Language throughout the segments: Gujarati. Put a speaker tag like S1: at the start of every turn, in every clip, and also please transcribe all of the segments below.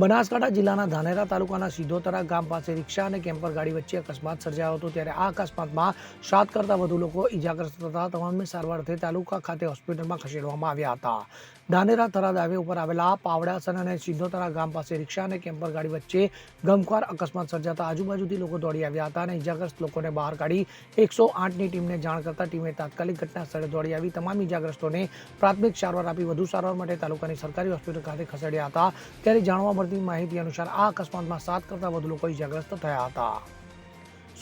S1: બનાસકાંઠા જિલ્લાના ધાનેરા તાલુકાના સિધોતરા ગામ પાસે રિક્ષા અને કેમ્પર ગાડી વચ્ચે અકસ્માત સર્જાયો હતો ત્યારે આ અકસ્માતમાં સાત કરતાં વધુ લોકો ઈજાગ્રસ્ત થતા તમામને સારવાર અર્થે તાલુકા ખાતે હોસ્પિટલમાં ખસેડવામાં આવ્યા હતા. ધાનેરા થરાદ હાઈવે ઉપર આવેલા પાવડાસન અને સિંધોતરા ગામ પાસે રિક્ષા અને કેમ્પર ગાડી વચ્ચે ગમખ્વાર અકસ્માત સર્જાતા આજુબાજુથી લોકો દોડી આવ્યા હતા અને ઈજાગ્રસ્ત લોકોને બહાર કાઢી એકસો આઠની ટીમને જાણ કરતા ટીમે તાત્કાલિક ઘટના સ્થળે દોડી આવી. તમામ ઇજાગ્રસ્તોને પ્રાથમિક સારવાર આપી વધુ સારવાર માટે તાલુકાની સરકારી હોસ્પિટલ ખાતે ખસેડ્યા હતા. ત્યારે જાણવા મળતી માહિતી અનુસાર આ અકસ્માતમાં સાત કરતાં વધુ લોકો ઇજાગ્રસ્ત થયા હતા.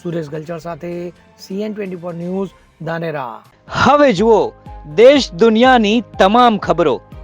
S1: સુરેશ ગલચર સાથે CN twenty four news Dhanera
S2: હવે જુઓ, દેશ દુનિયાની તમામ ખબરો